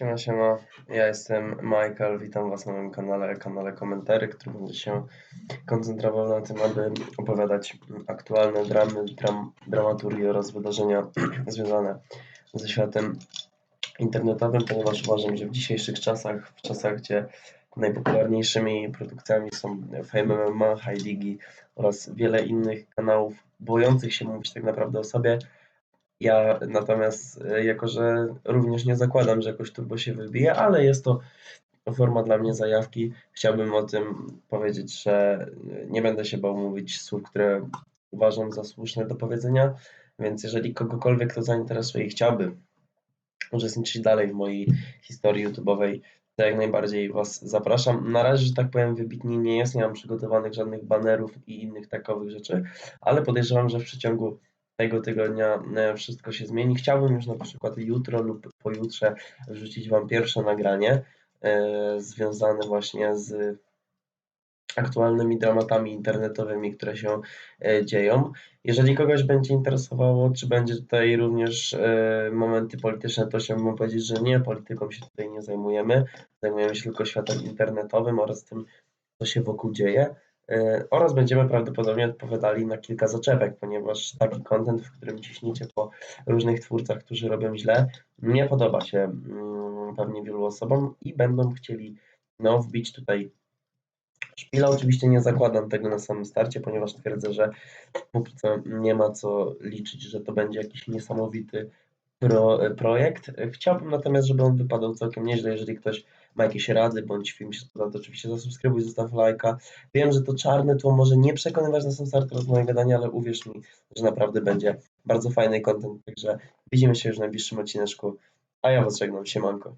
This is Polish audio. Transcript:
Siema, siema. Ja jestem Michael, witam Was na moim kanale, kanale Komentary, który będzie się koncentrował na tym, aby opowiadać aktualne dramy, dram, dramaturgie oraz wydarzenia związane ze światem internetowym, ponieważ uważam, że w dzisiejszych czasach, w czasach, gdzie najpopularniejszymi produkcjami są Fame MMA, High Digi oraz wiele innych kanałów bojących się mówić tak naprawdę o sobie, ja natomiast, e, jako że również nie zakładam, że jakoś turbo się wybije, ale jest to forma dla mnie zajawki, chciałbym o tym powiedzieć, że nie będę się bał mówić słów, które uważam za słuszne do powiedzenia, więc jeżeli kogokolwiek to zainteresuje i chciałby uczestniczyć dalej w mojej historii YouTube'owej, to jak najbardziej Was zapraszam. Na razie, że tak powiem, wybitnie nie jest, nie mam przygotowanych żadnych banerów i innych takowych rzeczy, ale podejrzewam, że w przeciągu tego tygodnia e, wszystko się zmieni. Chciałbym już na przykład jutro lub pojutrze wrzucić Wam pierwsze nagranie e, związane właśnie z aktualnymi dramatami internetowymi, które się e, dzieją. Jeżeli kogoś będzie interesowało, czy będzie tutaj również momenty polityczne, to chciałbym powiedzieć, że nie, polityką się tutaj nie zajmujemy. Zajmujemy się tylko światem internetowym oraz tym, co się wokół dzieje. E, oraz będziemy prawdopodobnie odpowiadali na kilka zaczepek, ponieważ taki content, w którym ciśniecie po różnych twórcach, którzy robią źle, nie podoba się mm, pewnie wielu osobom i będą chcieli no, wbić tutaj szpila. Oczywiście nie zakładam tego na samym starcie, ponieważ twierdzę, że póki co nie ma co liczyć, że to będzie jakiś niesamowity pro, projekt. Chciałbym natomiast, żeby on wypadał całkiem nieźle, jeżeli ktoś ma jakieś rady, bądź film się spodoba, to oczywiście zasubskrybuj, zostaw lajka. Wiem, że to czarne tło może nie przekonywać na sam start mojego gadania, ale uwierz mi, że naprawdę będzie bardzo fajny content, także widzimy się już w najbliższym odcineczku, a ja was żegnam, siemanko.